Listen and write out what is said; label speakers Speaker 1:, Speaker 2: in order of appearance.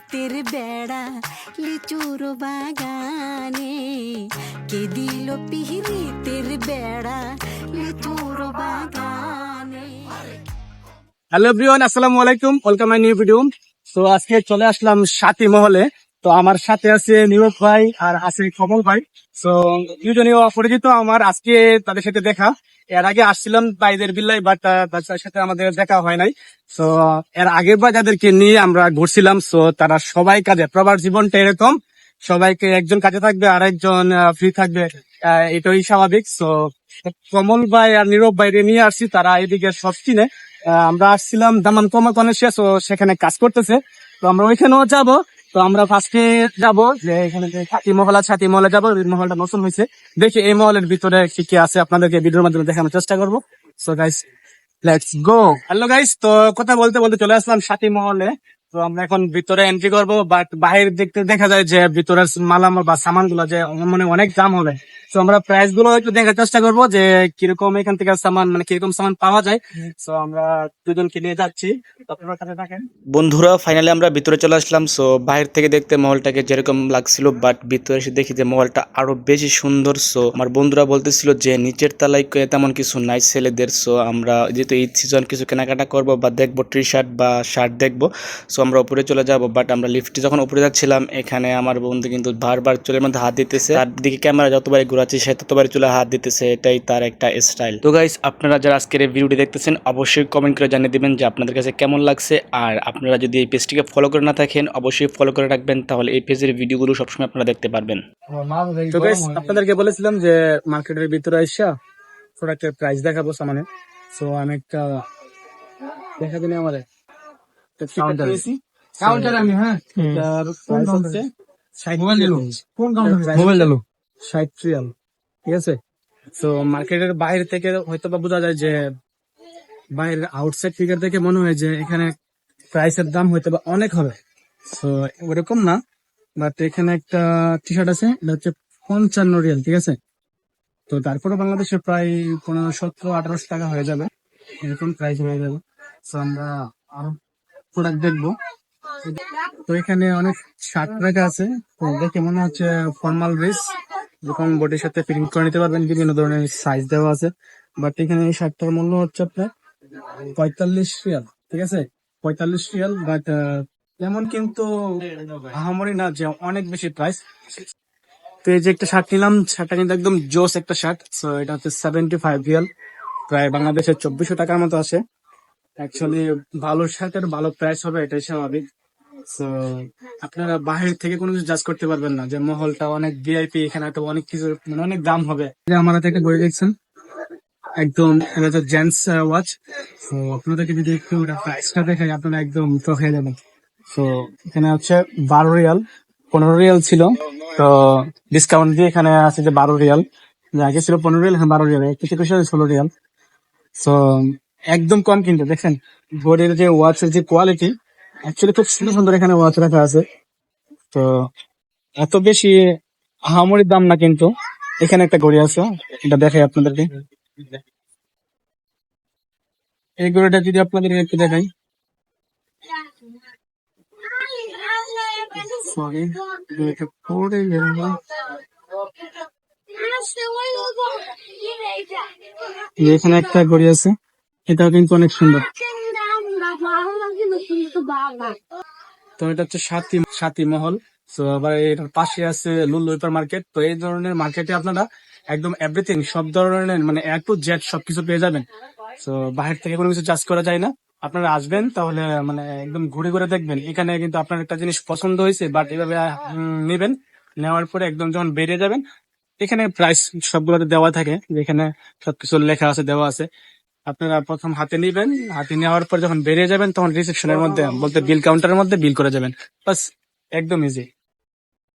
Speaker 1: পিহিতের বেড়া, লিচুর বাগানে। কে দিল পিহিতের বেড়া, লিচুর বাগানে।
Speaker 2: হ্যালো এভরিওয়ান, আসসালামু আলাইকুম। Welcome my new video. তো আজকে চলে আসলাম সাতি মহলে। তো আমার সাথে আছে নীরব ভাই আর আছে কমল ভাই। তো দুজনেই অপরিচিত। আমার আজকে তাদের সাথে দেখা। এর আগে আসছিলাম বাইদের বিল্লাই বাট তাদের সাথে আমাদের দেখা হয় নাই। তো এর আগের বার যাদেরকে নিয়ে আমরা ঘুরছিলাম তো তারা সবাই কাজে। প্রবার জীবনটা এরকম। সবাইকে একজন কাজে থাকবে আর একজন ফ্রি থাকবে। এটাই স্বাভাবিক। তো কমল ভাই আর নীরব বাইরে নিয়ে আসছি, তারা এদিকে সব চিনে। আমরা আসছিলাম দামান কমা তো সেখানে কাজ করতেছে। তো আমরা ওইখানেও যাব। তো আমরা ফার্স্টে যাব যে এখানে ছাতি মহল ছাতি মহলে যাব মহলটা নতুন হয়েছে। দেখি এই মহলের ভিতরে কি কি আছে, আপনাদেরকে ভিডিওর মাধ্যমে দেখানোর চেষ্টা করব। So guys let's go hello guys তো কথা বলতে বলতে চলে আসলাম সাথী মহলে। তো আমরা এখন ভিতরে এন্ট্রি করব বাট বাইরে দেখতে দেখা যায় যে ভিতরের মালামাল বা সামানগুলো যে মানে অনেক দাম হবে। তো আমরা প্রাইসগুলো একটু দেখার চেষ্টা করব যে কীরকম এখান থেকে সামান মানে কীরকম সামান পাওয়া যায়। তো আমরা দুজনকে নিয়ে যাচ্ছি।
Speaker 3: বন্ধুরা ফাইনালি আমরা ভিতরে চলে আসলাম। সো বাইরে থেকে দেখতে মহলটাকে যেরকম লাগছিল বাট ভিতরে এসে দেখি যে মহলটা আরও বেশি সুন্দর। সো আমার বন্ধুরা বলতেছিল যে নিচের তলায় তেমন কিছু নাই ছেলেদের। সো আমরা যেহেতু ঈদ সিজন কিছু কেনাকাটা করব বা দেখব টি শার্ট বা শার্ট দেখব। সো আমরা উপরে চলে যাব বাট আমরা লিফটে যখন উপরে যাচ্ছিলাম এখানে আমার বন্ধু কিন্তু বারবার চুলের মধ্যে হাত দিতেছে। তার দিকে ক্যামেরা যতবারই ঘোরাচ্ছি সে ততবারই চুলে হাত দিতেছে এটাই তার একটা স্টাইল তো গাইস আপনারা যারা আজকের এই ভিডিওটি দেখতেছেন অবশ্যই কমেন্ট করে জানিয়ে দিবেন যে আপনাদের কাছে কেমন লাগছে। আর আপনারা যদি এই পেজটিকে ফলো করে না থাকেন অবশ্যই ফলো করে রাখবেন তাহলে এই পেজের ভিডিওগুলো সবসময় আপনারা দেখতে পারবেন।
Speaker 2: তো guys, আপনাদেরকে বলেছিলাম যে মার্কেটের ভিতরে আইসা প্রোডাক্টের প্রাইস দেখাবো সামানে। তো আমি একটা দেখা দিনে আমাদের
Speaker 4: কাউন্টার আমি হ্যাঁ। মোবাইল দিলো কোন কাউন্টার মোবাইল দিলো
Speaker 2: ষাট রিয়াল ঠিক আছে? তো মার্কেটের বাইরে থেকে হয়তো বা বোঝা যায় যে বাইরের আউটসাইড ফিগার দেখে মনে হয় যে এখানে প্রাইসের দাম হয়তো বা অনেক হবে। তো ওরকম না। বাট এখানে একটা টি শার্ট আছে এটা হচ্ছে পঞ্চান্ন রিয়াল ঠিক আছে? তো তারপরে বাংলাদেশে প্রায় পনেরো সতেরো আঠারোশো টাকা হয়ে যাবে। এরকম প্রাইস হয়ে যাবে। তো আমরা আরও প্রোডাক্ট দেখব। তো এখানে অনেক শার্ট রাখা আছে। তো দেখে মনে হচ্ছে ফর্মাল ড্রেস যখন বডির সাথে ফিটিং করে নিতে পারবেন, বিভিন্ন ধরনের সাইজ দেওয়া আছে। বাট এখানে এই শার্টটার মূল্য হচ্ছে আপনার পঁয়তাল্লিশ রিয়াল, ঠিক আছে? পঁয়তাল্লিশ রিয়াল বাট তেমন কিন্তু আহামরি না যে অনেক বেশি প্রাইস তো এই যে একটা শার্ট নিলাম শার্টটা কিন্তু একদম জোস একটা শার্ট সো এটা হচ্ছে সেভেন্টি ফাইভ রিয়াল। প্রায় বাংলাদেশের চব্বিশশো টাকার মতো আসে অ্যাকচুয়ালি ভালো শার্টের ভালো প্রাইস হবে, এটাই স্বাভাবিক। তো আপনারা বাহির থেকে কোনো কিছু জাজ করতে পারবেন না যে মহলটা অনেক ভিআইপি এখানে তো অনেক কিছু মানে অনেক দাম হবে। আমার হাতে একটা বই দেখছেন, একদম, এটা হচ্ছে জেন্টস ওয়াচ তো আপনাদেরকে যদি একটু প্রাইসটা দেখাই, আপনারা একদম চোখে যাবেন। তো এখানে হচ্ছে বারো রিয়াল, পনেরো রিয়াল ছিল। তো ডিসকাউন্ট দিয়ে এখানে আছে যে বারো রিয়াল। আগে ছিল পনেরো রিয়াল, এখন বারো রিয়াল কিছু কিছু ষোলো রিয়াল। তো একদম কম কিন্তু দেখেন ঘড়ির যে ওয়াচের যে কোয়ালিটি অ্যাকচুয়ালি খুব সুন্দর সুন্দর এখানে ওয়াচ রাখা আছে। তো এত বেশি আহামরির দাম না কিন্তু, এখানে একটা ঘড়ি আছে, এটা দেখাই আপনাদেরকে। এই ঘড়িটা যদি আপনাদের একটু দেখাই। সরি এখানে একটা ঘড়ি আছে। এটাও কিন্তু অনেক সুন্দর। তো এটা হচ্ছে সাতী সাতী মহল। তো আবার এটার পাশে আছে লুলু হিপার মার্কেট। তো এই ধরনের মার্কেটে আপনারা একদম এভরিথিং সব ধরনের মানে এ টু জেড সবকিছু পেয়ে যাবেন। তো বাহির থেকে কোনো কিছু চার্জ করা যায় না। আপনারা আসবেন, তাহলে মানে একদম ঘুরে ঘুরে দেখবেন। এখানে কিন্তু আপনার একটা জিনিস পছন্দ হয়েছে বাট এভাবে নেবেন। নেওয়ার পরে একদম যখন বেড়ে যাবেন, এখানে প্রাইস সবগুলোতে দেওয়া থাকে। যেখানে সবকিছু লেখা আছে, দেওয়া আছে। আপনারা প্রথম হাতে নিবেন, হাতে নেওয়ার পর যখন বেরিয়ে যাবেন, তখন রিসেপশনের মধ্যে, বলতে বিল কাউন্টারের মধ্যে বিল করে যাবেন। বাস, একদম ইজি